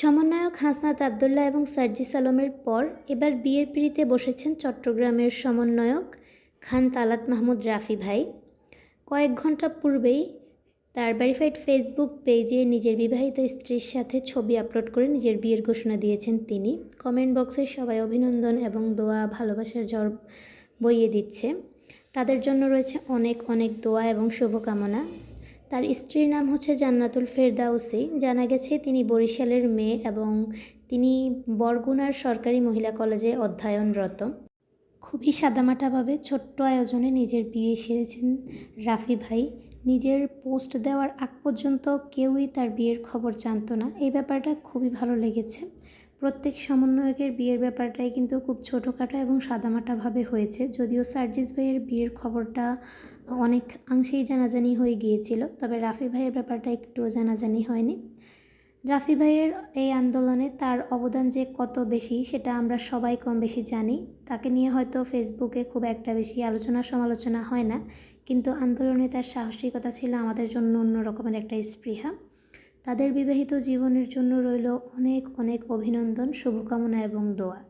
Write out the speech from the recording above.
সমন্বয়ক হাসনাত আবদুল্লাহ এবং সার্জিস আলমের পর এবার বিয়ের পিড়িতে বসেছেন চট্টগ্রামের সমন্বয়ক খান তালাত মাহমুদ রাফি ভাই। কয়েক ঘণ্টা পূর্বেই তার ভেরিফাইড ফেসবুক পেজে নিজের বিবাহিত স্ত্রীর সাথে ছবি আপলোড করে নিজের বিয়ের ঘোষণা দিয়েছেন তিনি। কমেন্ট বক্সে সবাই অভিনন্দন এবং দোয়া, ভালোবাসার ঝড় বইয়ে দিচ্ছে। তাদের জন্য রয়েছে অনেক অনেক দোয়া এবং শুভকামনা। তার স্ত্রীর নাম হচ্ছে জান্নাতুল ফেরদাউসি। জানা গেছে, তিনি বরিশালের মেয়ে এবং তিনি বরগুনার সরকারি মহিলা কলেজে অধ্যয়নরত। খুবই সাদামাটাভাবে ছোট্ট আয়োজনে নিজের বিয়ে সেরেছেন রাফি ভাই। নিজের পোস্ট দেওয়ার আগ পর্যন্ত কেউই তার বিয়ের খবর জানতো না। এই ব্যাপারটা খুবই ভালো লেগেছে। প্রত্যেক সমন্বয়কের বিয়ের ব্যাপারটাই কিন্তু খুব ছোটোখাটো এবং সাদামাটাভাবে হয়েছে। যদিও সার্জিস ভাইয়ের বিয়ের খবরটা অনেক অংশেই জানাজানি হয়ে গিয়েছিল, তবে রাফি ভাইয়ের ব্যাপারটা একটুও জানাজানি হয়নি। রাফি ভাইয়ের এই আন্দোলনে তার অবদান যে কত বেশি সেটা আমরা সবাই কম বেশি জানি। তাকে নিয়ে হয়তো ফেসবুকে খুব একটা বেশি আলোচনা সমালোচনা হয় না, কিন্তু আন্দোলনে তার সাহসিকতা ছিল আমাদের জন্য অন্য রকমের একটা স্পৃহা। তাদের বিবাহিত জীবনের জন্য রইল অনেক অনেক অভিনন্দন শুভকামনা এবং দোয়া।